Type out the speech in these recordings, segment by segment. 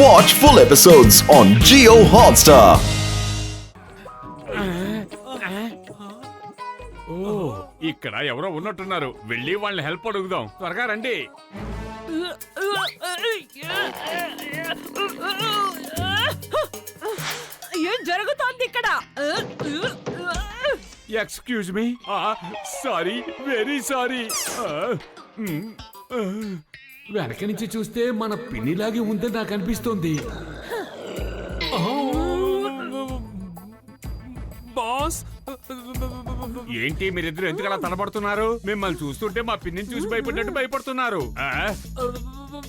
Watch full episodes on Geo Hotstar. ఓ ఇక్కడ ఎవరో ఉన్నట్టున్నారు. వెళ్ళి వాళ్ళని హెల్ప్ అడుగుదాం. త్వరగా రండి. ఏం జరుగుతోంది ఇక్కడ? Excuse me sorry very sorry వెనక నుంచి చూస్తే మన పిన్నిలాగే ఉందని నాకు అనిపిస్తోంది. బాస్! ఏంటి మీరిద్దరు ఎందుకు అలా తలపడుతున్నారు? మిమ్మల్ని చూస్తుంటే మా పిన్నిని చూసి భయపడినట్టు భయపడుతున్నారు. ఆ?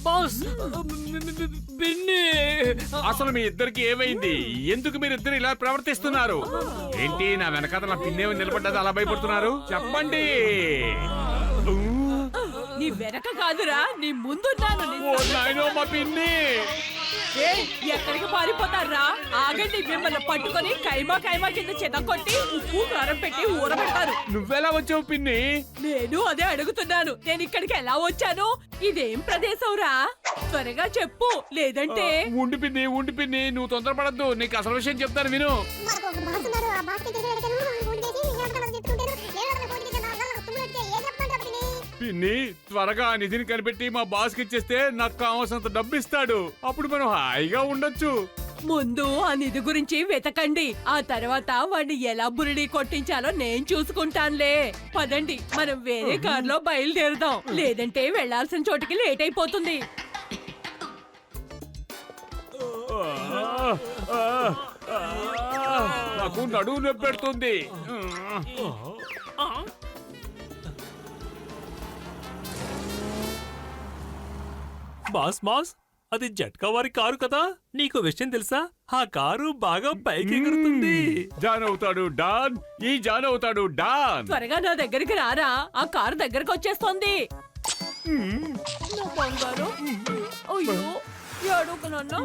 బాస్! బిన్ని అసలు మీ ఇద్దరికి ఏమైంది? ఎందుకు మీరిద్దరు ఇలా ప్రవర్తిస్తున్నారు? ఏంటి నా వెనకాల నా పిన్నే నిలబడ్డది అలా భయపడుతున్నారు? చెప్పండి! నీ వెనక కాదురా నీ ముందున్నాను ఓ నాయనో మా పిన్ని. ఏ, ఎక్కడికి పారిపోతారా? ఆగండి మిమ్మల్ని పట్టుకొని కైమా కైమా కింద చెత్త కొట్టి ఉప్పు కారం పెట్టి ఊరబెట్టారు నువ్వెలా వచ్చావు పిన్ని? నేను అదే అడుగుతున్నాను. నేను ఇక్కడికి ఎలా వచ్చాను? ఇదేం ప్రదేశంరా? త్వరగా చెప్పు. లేదంటే ఉండి పిన్ని ఉండి పిన్ని. నువ్వు తొందరపడద్దు. నీకు అసలు విషయం చెప్తాను విను. బాస్ ఉన్నారు. ఆ అడగను. పిన్ని త్వరగా ఆ నిధిని కనిపెట్టి మా బాస్కి ఇచ్చేస్తే నాకు కావాల్సినంత డబ్బు ఇస్తాడు అప్పుడు మనం హాయిగా ఉండొచ్చు. ముందు ఆ నిధి గురించి వెతకండి. ఆ తర్వాత వాడిని ఎలా బురిడి కొట్టించాలో నేను చూసుకుంటానులే. పదండి మనం వేరే కారులో బయలుదేరుదాం. లేదంటే వెళ్ళాల్సిన చోటికి లేట్ అయిపోతుంది. ఆ, ఆ, ఆ, నాకు నడువు నొప్పి బాస్ బాస్ అది జట్కా వారి కారు కదా? నీకు విషయం తెలుసా? ఆ కారు బాగా పైకి ఎగురుతుంది. జాన్ అవుతాడు డాన్. ఈ జాన్ అవుతాడు డాన్. త్వరగా నా దగ్గరికి రారా. ఆ కారు దగ్గరకు వచ్చేస్తోంది. నా బంగారు. అయ్యో ఏడుకు నాన్న.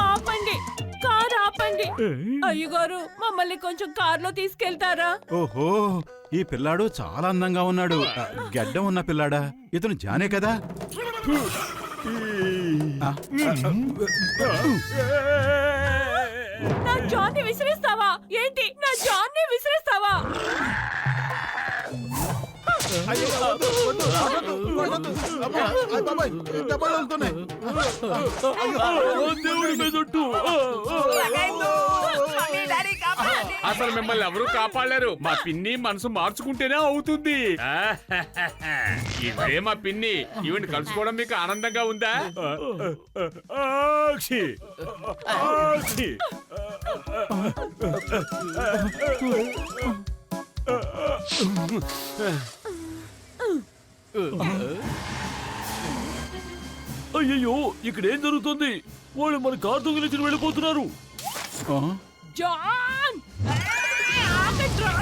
ఆపండి. కారు ఆపండి అయ్యగారు మమ్మల్ని కొంచెం కారులో తీసుకెళ్తారా? ఓహో ఈ పిల్లాడు చాలా అందంగా ఉన్నాడు. గెడ్డం ఉన్న పిల్లాడా? ఇతను జానే కదా? నా జాన్ని విసిరిస్తావా? ఏంటి? నా జాన్ని విసిరిస్తావా. అసలు మిమ్మల్ని ఎవరు కాపాడలేరు? మా పిన్ని మనసు మార్చుకుంటేనే అవుతుంది. ఇదే మా పిన్ని. ఈవెంట్ కలుసుకోవడం మీకు ఆనందంగా ఉందా? ఆక్షి. అయ్యయ్యో ఇక్కడ ఏం జరుగుతుంది? వాళ్ళు మన కారు దొంగిలించి వెళ్ళిపోతున్నారు. ఆ, జాన్! ఏయ్, ఆగట్రా.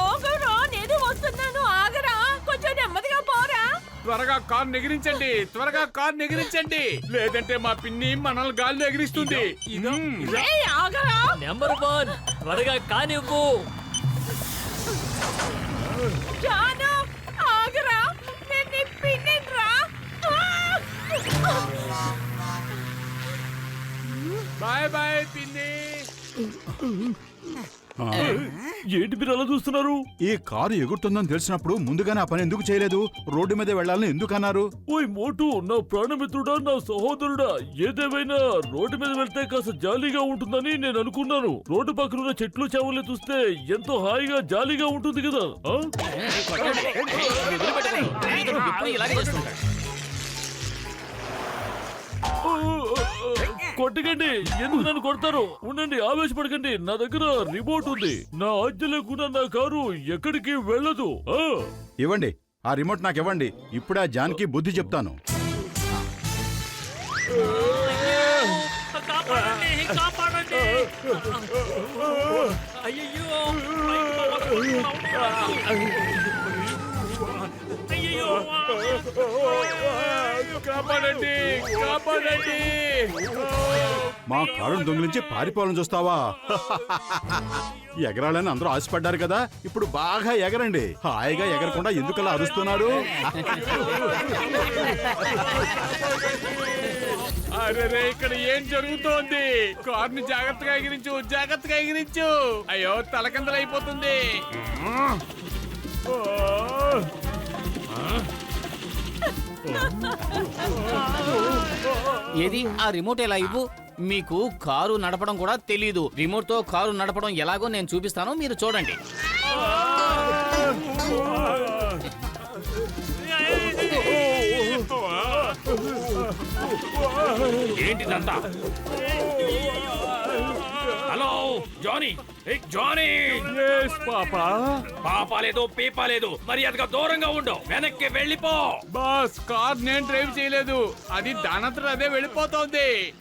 ఆగరా నేను వస్తున్నాను. ఆగరా. కొంచెం నెమ్మదిగా పోరా. త్వరగా కార్ నెగిరించండి. త్వరగా కార్ నెగిరించండి. లేదంటే మా పిన్ని మనల్ని గాల్లో ఎగిరిస్తుంది. మ్మ్. ఏయ్, ఆగరా. నెంబర్ వన్ త్వరగా కానివ్వు. బాయ్ బాయ్ పిన్ని. ఏంటి మీరు అలా చూస్తున్నారు ఈ కారు ఎగురుతుందని తెలిసినప్పుడు ముందుగానే ఆ పని ఎందుకు చేయలేదు రోడ్డు మీద వెళ్ళాలని ఎందుకు అన్నారు ఓయ్ మోటు నా ప్రాణమిత్రుడా నా సహోదరుడా ఏదేమైనా రోడ్డు మీద వెళ్తే కాస్త జాలీగా ఉంటుందని నేను అనుకున్నాను రోడ్డు పక్కన ఉన్న చెట్లు చేవలు చూస్తే ఎంతో హాయిగా జాలీగా ఉంటుంది కదా ఆ? కొట్టకండి. ఎందుకు నన్ను కొడతారు? ఉండండి ఆవేశపడకండి. నా దగ్గర రిమోట్ ఉంది. నా ఆజ్ఞ లేకుండా నా కారు ఎక్కడికి వెళ్ళదు. ఆ? ఇవ్వండి. ఆ రిమోట్ నాకు ఇవ్వండి. ఇప్పుడే ఆ జాన్కి బుద్ధి చెప్తాను. కాపాడండి కాపాడండి. అయ్యయ్యో అయ్యయ్యో. కాపాడండి కాపాడండి. మా కారును దొంగిలించి పారిపోవాలని చూస్తావా? ఎగరాలని అందరూ ఆశపడ్డారు కదా ఇప్పుడు బాగా ఎగరండి. హాయిగా ఎగరకుండా ఎందుకలా అరుస్తున్నారు? అరే ఇక్కడ ఏం జరుగుతోంది? కార్ని జాగ్రత్తగా ఎగిరించు జాగ్రత్తగా ఎగిరించు. అయ్యో తలకిందలు అయిపోతుంది ఏది? ఆ రిమోట్ ఎలా ఇవ్వు? మీకు కారు నడపడం కూడా తెలీదు. రిమోట్తో కారు నడపడం ఎలాగో నేను చూపిస్తాను. మీరు చూడండి. ఏంటిదంతా? జానీ. ఏ జానీ. ఎస్ పాపా. పాపా లేదు పీపా లేదు మర్యాదగా దూరంగా ఉండు. వెనక్కి వెళ్ళిపో. బాస్ కార్ నేను డ్రైవ్ చేయలేదు. అది దానంతరం అదే వెళ్ళిపోతోంది.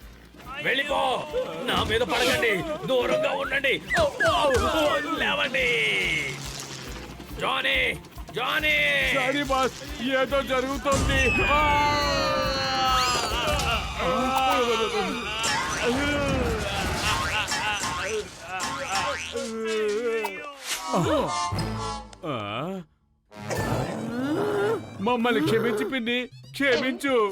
వెళ్ళిపో. నా మీద పడకండి. దూరంగా ఉండండి. లేవండి. Johnny Johnny. Sorry boss. ఏదో జరుగుతోంది. మమ్మల్ని క్షమించి పిన్ని. క్షమించు.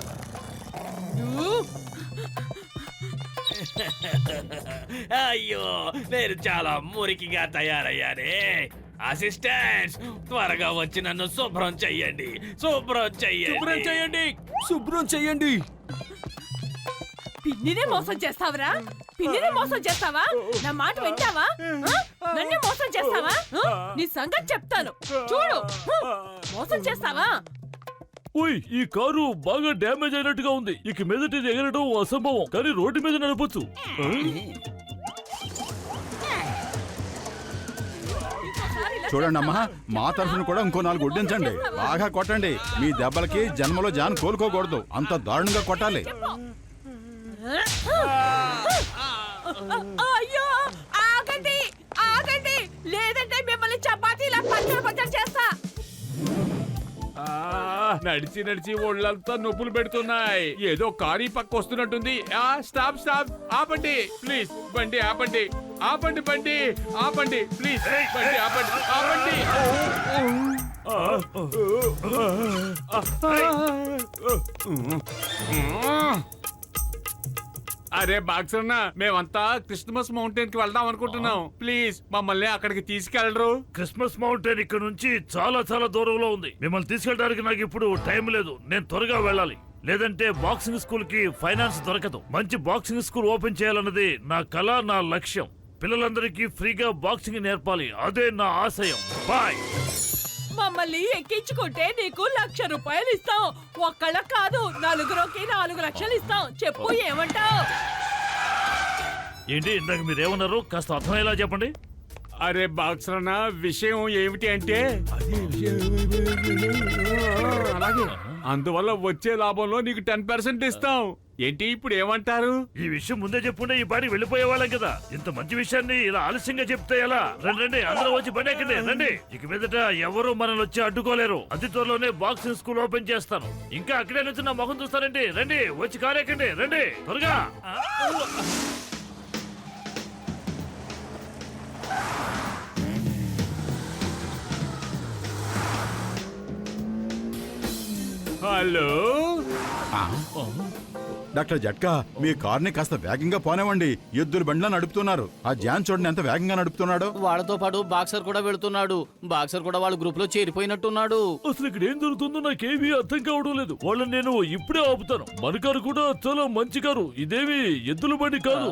అయ్యో నేను చాలా మురికిగా తయారయ్యానే. అసిస్టెంట్ త్వరగా వచ్చి నన్ను శుభ్రం చెయ్యండి. శుభ్రం చెయ్యండి. శుభ్రం చెయ్యండి. శుభ్రం చెయ్యండి. పిన్నినే మోసం చేస్తావరా? పిన్నినే మోసం చేస్తావా? నా మాట వింటావా? నన్నే మోసం చేస్తావా? నీ సంగతి చెప్తాను. చూడు! మోసం చేస్తావా? ఓయ్ ఈ కారు బాగా డ్యామేజ్ అయినట్టుగా ఉంది. ఇక మీదట ఇది ఎగరడం అసంభవం. కానీ రోడ్డు మీద నడపొచ్చు? చూడండి అమ్మా మా తరఫున కూడా ఇంకో నాలుగు వడ్డించండి. బాగా కొట్టండి. మీ దెబ్బలకి జన్మలో జాన్ కోలుకోకూడదు. అంత దారుణంగా కొట్టాలి. అయ్యో ఆగండి ఆగండి లేదంటే మిమ్మల్ని చపాతీలా పచ్చడి పచ్చడి చేస్తా ఆ, నడిచి నడిచి ఒళ్ళంతా నొప్పులు పెడుతున్నాయి ఏదో కారు పక్క వస్తున్నట్టుంది ఆ స్టాప్ స్టాప్ ఆపండి ప్లీజ్ బండి ఆపండి ఆపండి బండి ఆపండి ప్లీజ్ బండి ఆపండి ఆపండి అరే బాక్సన్న మేమంతా క్రిస్మస్ మౌంటైన్కి వెళ్దాం అనుకుంటున్నాం. ప్లీజ్ మమ్మల్ని అక్కడికి తీసుకెళ్ళరు. క్రిస్మస్ మౌంటైన్ ఇక్కడ నుంచి చాలా చాలా దూరంలో ఉంది. మిమ్మల్ని తీసుకెళ్ళడానికి నాకు ఇప్పుడు టైం లేదు. నేను త్వరగా వెళ్ళాలి. లేదంటే బాక్సింగ్ స్కూల్కి ఫైనాన్స్ దొరకదు. మంచి బాక్సింగ్ స్కూల్ ఓపెన్ చేయాలన్నది నా కళ నా లక్ష్యం. పిల్లలందరికీ ఫ్రీగా బాక్సింగ్ నేర్పాలి. అదే నా ఆశయం. బాయ్! మమ్మల్ని ఎక్కించుకుంటే నీకు లక్ష రూపాయలు ఇస్తాం. ఒక్కళ్ళ కాదు నలుగురికి నాలుగు లక్షలు ఇస్తాం. చెప్పు ఏమంటావు? ఏంటి ఇందాక మీరేమన్నారు? కాస్త అర్థమయ్యేలా చెప్పండి. అరే బాక్సరన్న విషయం ఏమిటి అంటే అలాగే. అందువల్ల వచ్చే లాభంలో నీకు టెన్ పర్సెంట్ ఇస్తాం. ఏంటి ఇప్పుడు ఏమంటారు? ఈ విషయం ముందే చెప్పుంటే ఈ పాటి వెళ్ళిపోయే వాళ్ళం కదా. ఇంత మంచి విషయాన్ని ఇలా ఆలస్యంగా చెప్తే ఎలా? రండి రండి అందరూ వచ్చి పని ఎక్కండి రండి. ఇక మీదట ఎవరు మనల్ని వచ్చి అడ్డుకోలేరు. అతి త్వరలోనే బాక్సింగ్ స్కూల్ ఓపెన్ చేస్తాను. ఇంకా అక్కడే నుంచి నా ముఖం చూస్తారండి రండి వచ్చి కారెక్కండి రండి. త్వరగా. హలో? డాక్టర్ జట్కా మీ కార్ని కాస్త వేగంగా పోనివ్వండి. ఎద్దుల బండిలా నడుపుతున్నారు. ఆ జాన్ చూడండి ఎంత వేగంగా నడుపుతున్నాడు. వాళ్ళతో పాటు బాక్సర్ కూడా వెళుతున్నాడు. బాక్సర్ కూడా వాళ్ళ గ్రూప్లో చేరిపోయినట్టున్నాడు. అసలు ఇక్కడ ఏం జరుగుతుందో నాకేమీ అర్థం కావడం లేదు. వాళ్ళని నేను ఇప్పుడే ఆపుతాను. మన కారు కూడా చాలా మంచి కారు. ఇదేమి ఎద్దుల బండి కాదు.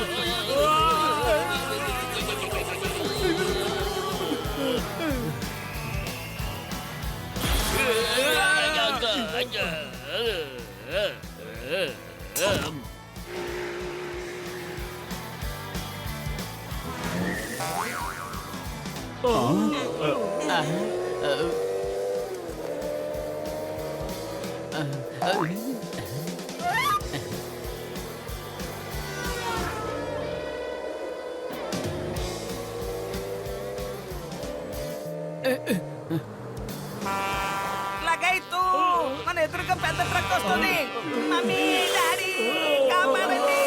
ఎదురుగా పెద్ద ట్రక్ వస్తుంది. మమ్మీ డాడీ కాపాడండి.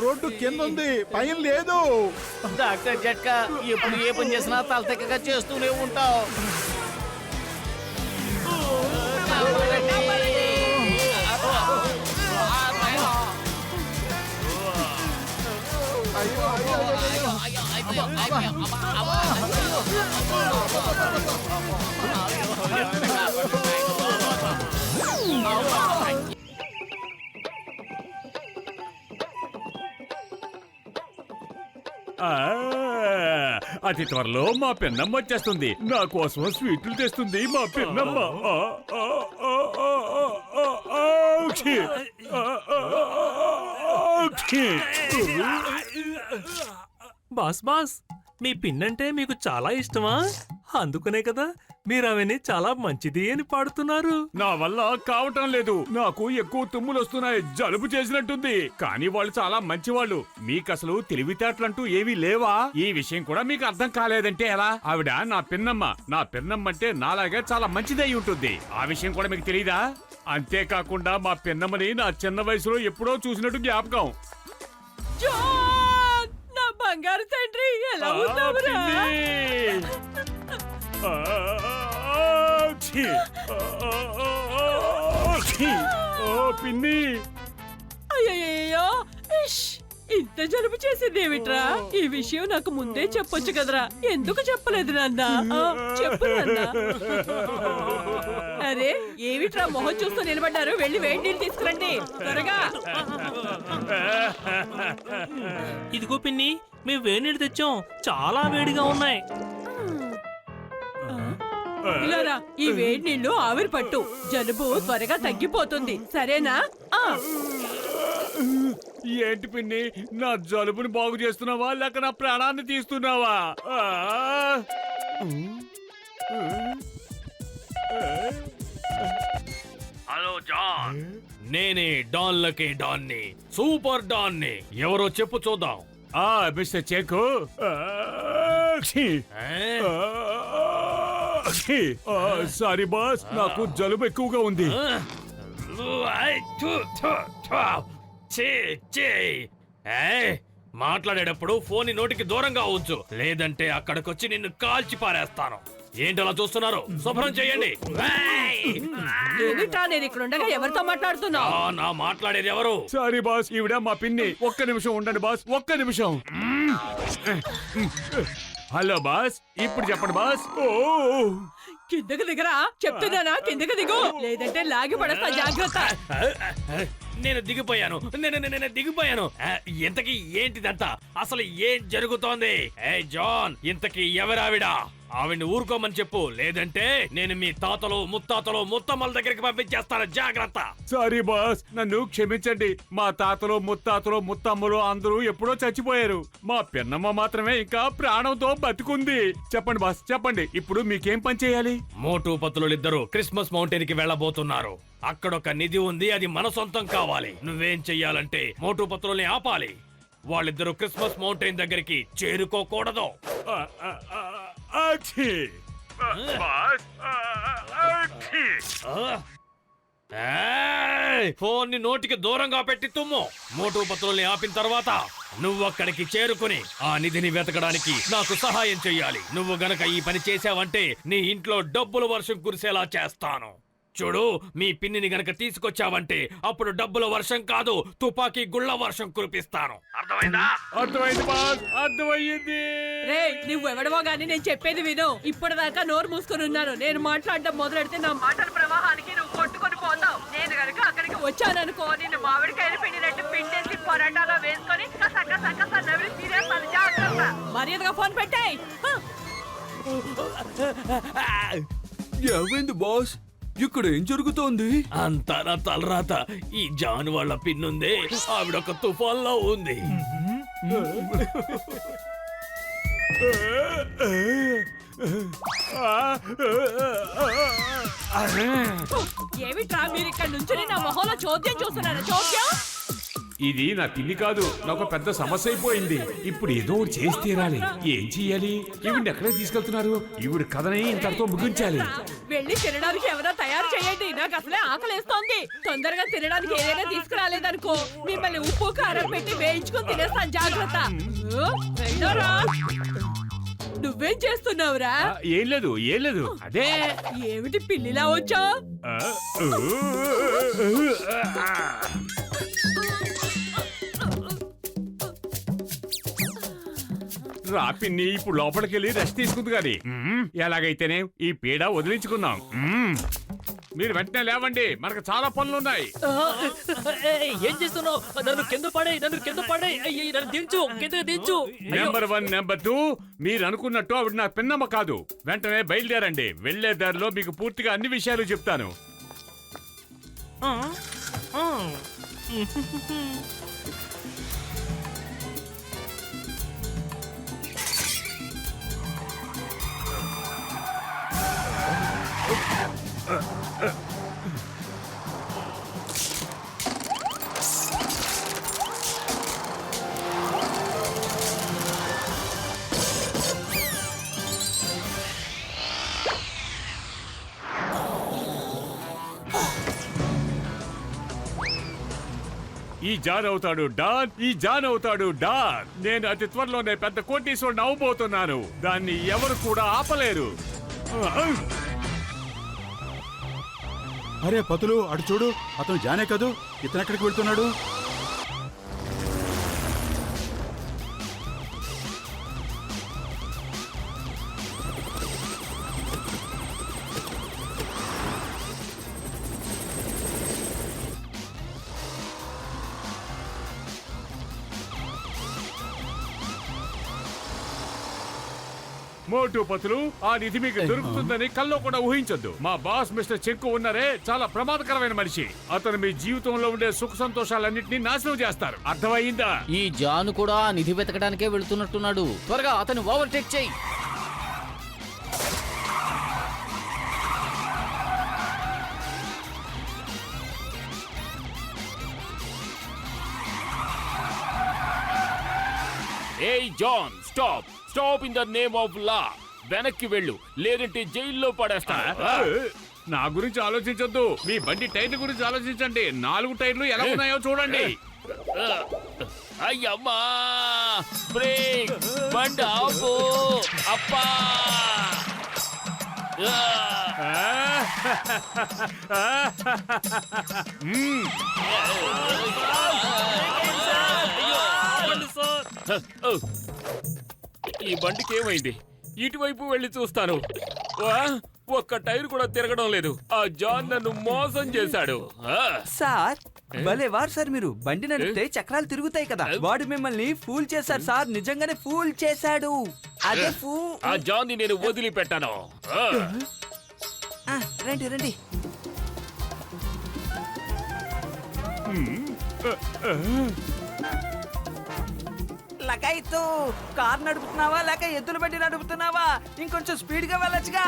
రోడ్డు కింద ఉంది పైన లేదు. డాక్టర్ జట్కా ఎప్పుడు ఏ పని చేసినా తల తెక్కగా చేస్తూనే ఉంటావు. అతి త్వరలో మా పెన్నమ్మ వచ్చేస్తుంది. నా కోసం స్వీట్లు తెస్తుంది మా పెన్నమ్మ. ఆ, బాస్ బాస్ మీ పిన్నంటే మీకు చాలా ఇష్టమా? అందుకనే కదా మీరు అవన్నీ చాలా మంచిది అని పాడుతున్నారు. నా వల్ల కావటం లేదు. నాకు ఎక్కువ తుమ్ములు వస్తున్నాయి. జలుబు చేసినట్టుంది. కానీ వాళ్ళు చాలా మంచివాళ్ళు. మీకు అసలు తెలివితేటలంటూ ఏమీ లేవా? ఈ విషయం కూడా మీకు అర్థం కాలేదంటే ఎలా? ఆవిడ నా పిన్నమ్మ. నా పిన్నమ్మ అంటే నాలాగే చాలా మంచిదై ఉంటుంది. ఆ విషయం కూడా మీకు తెలియదా అంతేకాకుండా మా పిన్నమ్మని నా చిన్న వయసులో ఎప్పుడో చూసినట్టు జ్ఞాపకం. బంగారు తండ్రి ఎలా ఉన్నావురా? పిన్ని! అయ్యయ్యో ఇష్ ఇంత జలుబు చేసింది ఏమిట్రా ఈ విషయం నాకు ముందే చెప్పొచ్చు కదరా. ఎందుకు చెప్పలేదు నాన్న? చెప్పు నాన్న. అరే ఏమిట్రా మొహం చూస్తూ నిలబడ్డారు? వెళ్ళి వేడి నీళ్ళు తీసుకురండి. త్వరగా. ఇదిగో పిన్ని మేము వేడినీళ్ళు తెచ్చాం. చాలా వేడిగా ఉన్నాయి. ఇలారా ఈ వేడి నీళ్ళు ఆవిరి పట్టు. జలుబు త్వరగా తగ్గిపోతుంది. సరేనా? ఆ. ఏంటి పిన్ని నా జలుబుని బాగు చేస్తున్నావా? లేక నా ప్రాణాన్ని తీస్తున్నావా! Hello John. నేనే డాన్లకి డాన్ని సూపర్ డాన్ని. ఎవరో చెప్పు చూద్దాం. ఆ, ఛీ! ఆ, సారీ బాస్. నాకు జలుబు ఎక్కువగా ఉంది. మాట్లాడేటప్పుడు ఫోన్ నోటికి దూరంగా ఉంచు. లేదంటే అక్కడికొచ్చి నిన్ను కాల్చి పారేస్తాను. ఏంటలా చూస్తున్నారు? శుభ్రం చేయండి. ఏయ్! ఏమిట్రా నేను ఇక్కడ ఉండగా ఎవరితో మాట్లాడుతున్నావు? ఆ, నా మాట్లాడేది ఎవరు? సారీ బాస్ ఈవిడ మా పిన్ని. ఒక్క నిమిషం ఉండండి బాస్ ఒక్క నిమిషం. హలో బాస్ ఇప్పుడు చెప్పండి బాస్. ఓ! కిందకి దిగరా? చెప్తున్నానా? కిందకి దిగు. లేదంటే లాగి పడేస్తా జాగ్రత్త. నేను దిగిపోయాను. నేను నేను- నేను దిగిపోయాను. ఆ, ఇంతకీ ఏంటిదంతా? అసలు ఏం జరుగుతోంది? ఏ జాన్ ఇంతకీ ఎవరావిడ? ఆవిడ్ని ఊరుకోమని చెప్పు. లేదంటే నేను మీ తాతలు ముత్తాతలు ముత్తమ్మల దగ్గరికి పంపించేస్తాను. జాగ్రత్త. సారీ బాస్ నన్ను క్షమించండి. మా తాతలు ముత్తాతలు ముత్తమ్మలు అందరూ ఎప్పుడో చచ్చిపోయారు. మా పిన్నమ్మ మాత్రమే ఇంకా ప్రాణంతో బతుకుంది. చెప్పండి బాస్ చెప్పండి. ఇప్పుడు మీకేం పని చేయాలి? మోటు పత్రులిద్దరూ క్రిస్మస్ మౌంటైన్కి వెళ్ళబోతున్నారు. అక్కడొక నిధి ఉంది అది మన సొంతం కావాలి. నువ్వేం చెయ్యాలంటే మోటు పత్రుల్ని ఆపాలి. వాళ్ళిద్దరూ క్రిస్మస్ మౌంటైన్ దగ్గరికి చేరుకోకూడదు. ఆ, బాస్ ఆ, ఫోన్ని నోటికి దూరంగా పెట్టి తుమ్ము. మోటు పత్రుల్ని ఆపిన తర్వాత నువ్వు అక్కడికి చేరుకుని ఆ నిధిని వెతకడానికి నాకు సహాయం చెయ్యాలి. నువ్వు గనక ఈ పని చేసావంటే నీ ఇంట్లో డబ్బులు వర్షం కురిసేలా చేస్తాను. చూడు మీ పిన్నిని గనక తీసుకొచ్చావంటే అప్పుడు డబ్బుల వర్షం కాదు తుపాకీ గుళ్ళ వర్షం కురిపిస్తాను. అర్థమైందా? అర్థమైంది బాస్ అర్థమయ్యింది. రే నువ్వు ఎవడవో గాని నేను చెప్పేది విను. ఇప్పటిదాకా నోరు మూసుకొని ఉన్నాను నేను మాట్లాడడం మొదలెడితే నా మాటల ప్రవాహానికి నువ్వు కొట్టుకొని పోతావు. నేను గనుక అక్కడికి వచ్చాననుకో నిన్ను మామిడికాయలు పిండినట్టు పిండేసి పొరాటాలో వేసుకొని తీరేస్తాను జాగ్రత్త. మర్యాదగా ఫోన్ పెట్టాయి. ఏమైంది బాస్? ఇక్కడ ఏం జరుగుతోంది? అంతా నా తలరాత. ఈ జాన్ వాళ్ళ పిన్నుందే. ఆవిడొక తుఫాన్లో ఉంది. ఏమిట్రా మీరు ఇక్కడ నుంచి నా మొహంలో చోద్యం చూస్తున్నారా? చోద్యం? ఇది నా తిండి కాదు నాకు పెద్ద సమస్య అయిపోయింది ఇప్పుడు ఏదో ఒకటి చేసి తీరాలి. ఏం చెయ్యాలి ఈవిడ ఎక్కడికి తీసుకెళ్తున్నారు? ఈవిడ కథని ఇంతటితో ముగించాలి. వెళ్ళి తినడానికి ఎవరో తయారు చేయండి. నాకు అసలే ఆకలేస్తోంది. తొందరగా తినడానికి ఏదైనా తీసుకురాలేదనుకో మిమ్మల్ని ఉప్పు కారం పెట్టి వేయించుకొని తినేస్తాను. జాగ్రత్త. వెళ్ళరా. నువ్వేం చేస్తున్నావురా? ఏం లేదు ఏం లేదు. అదే. ఏమిటి పిల్లిలా వచ్చా. రా పిన్ని ఇప్పుడు లోపలికి వెళ్ళి రెస్ట్ తీసుకుంది కానీ. ఎలాగైతేనే ఈ పీడ వదిలించుకుందాం. మీరు వెంటనే లేవండి. మనకు చాలా పనులున్నాయి. ఏం చేస్తున్నావు? నన్ను కింద పడే నన్ను కింద పడే నన్ను దించు కింద దించు. నెంబర్ వన్ నెంబర్ టూ మీరు అనుకున్నట్టు ఆవిడ నా పిన్నమ్మ కాదు. వెంటనే బయలుదేరండి. వెళ్ళే దారిలో మీకు పూర్తిగా అన్ని విషయాలు చెప్తాను. ఈ జాన్ అవుతాడు డాన్ ఈ జాన్ అవుతాడు డాన్. నేను అతి త్వరలోనే పెద్ద కోటీశ్వరుడు అవ్వబోతున్నాను దాన్ని ఎవరు కూడా ఆపలేరు. అరే పతులు అటు చూడు అతను జానే కదూ? ఇతను ఎక్కడికి వెళ్తున్నాడు? మోటు పతులు ఆ నిధి మీకు దొరుకుతుందని కల్లో కూడా ఊహించొద్దు. మా బాస్ మిస్టర్ చెక్కు ఉన్నారే చాలా ప్రమాదకరమైన మనిషి. అతను మీ జీవితంలో ఉండే సుఖ సంతోషాలన్నింటినీ నాశనం చేస్తారు. అర్థమైందా? ఈ జాను కూడా ఆ నిధి వెతకడానికే వెళుతున్నట్టున్నాడు. త్వరగా అతను ఓవర్టేక్ చేయి. ఏయ్ John stop. Stop in the name of law వెనక్కి వెళ్ళు. లేదంటే జైల్లో పడేస్తా. నా గురించి ఆలోచించొద్దు. మీ బండి టైర్ల గురించి ఆలోచించండి. నాలుగు టైర్లు ఎలా ఉన్నాయో చూడండి. అయ్యమ్మా! బ్రేక్! బండి ఆపు! అప్పా! ఈ బండికి ఏమైంది? ఇటువైపు వెళ్ళి చూస్తాను! ఒక్క టైర్ కూడా తిరగడం లేదు. ఆ జాన్ నన్ను మోసం చేశాడు! సార్ భలే వారు సార్ మీరు. బండి నడిపితే చక్రాలు తిరుగుతాయి కదా. వాడు మిమ్మల్ని ఫూల్ చేశారు సార్. నిజంగానే ఫూల్ చేశాడు. అదే ఫూ ఆ జాన్ని నేను వదిలిపెట్టాను. రండి రండి. లగాయితు కార్ నడుపుతున్నావా లేక ఎద్దులు బండి నడుపుతున్నావా ఇంకొంచెం స్పీడ్గా వెళ్ళొచ్చుగా.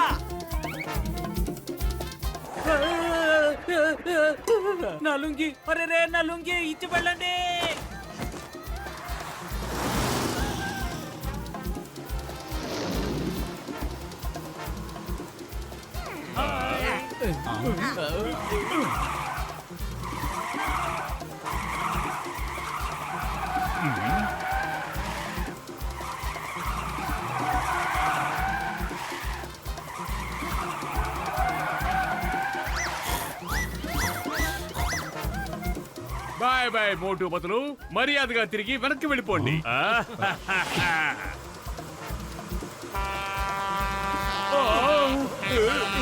నా లుంగి అరే రే నా లుంగి ఇచ్చి వెళ్ళండి బాయ్ బాయ్ మోటు పతులు మర్యాదగా తిరిగి వెనక్కి వెళ్ళిపోండి.